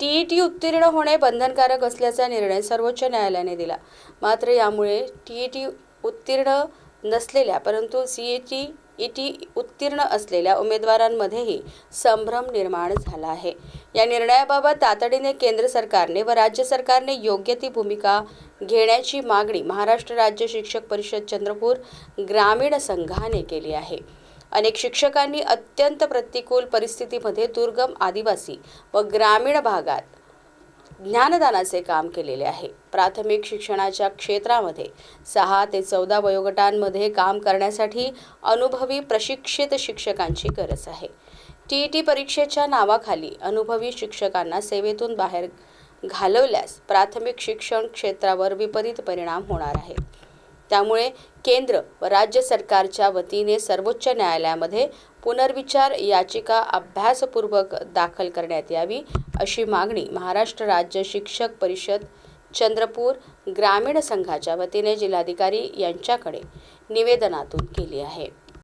TET उत्तीर्ण होणे बंधनकारक असल्याचा निर्णय सर्वोच्च न्यायालयाने दिला. मात्र यामुळे टीईटी उत्तीर्ण नसलेल्या परंतु सीईटी ईटी उत्तीर्ण असलेल्या उमेदवारांमध्येही संभ्रम निर्माण झाला आहे. या निर्णयाबाबत तातडीने केंद्र सरकारने व राज्य सरकारने योग्य ती भूमिका घेण्याची मागणी महाराष्ट्र राज्य शिक्षक परिषद चंद्रपूर ग्रामीण संघाने केली आहे. अनेक शिक्षकांनी अत्यंत प्रतिकूल परिस्थितीमध्ये दुर्गम आदिवासी व ग्रामीण भागात ज्ञानदानाचे काम केलेले आहे. प्राथमिक शिक्षणाच्या क्षेत्रामध्ये सहा ते चौदा वयोगटांमध्ये काम करण्यासाठी अनुभवी प्रशिक्षित शिक्षकांची गरज आहे. टी ई टी परीक्षेच्या नावाखाली अनुभवी शिक्षकांना सेवेतून बाहेर घालवल्यास प्राथमिक शिक्षण क्षेत्रावर विपरीत परिणाम होणार आहे. त्यामुळे केंद्र व राज्य सरकारच्या वतीने सर्वोच्च न्यायालयामध्ये पुनर्विचार याचिका अभ्यासपूर्वक दाखल करण्यात यावी अशी मागणी महाराष्ट्र राज्य शिक्षक परिषद चंद्रपूर ग्रामीण संघाच्या वतीने जिल्हाधिकारी यांच्याकडे निवेदनातून केली आहे.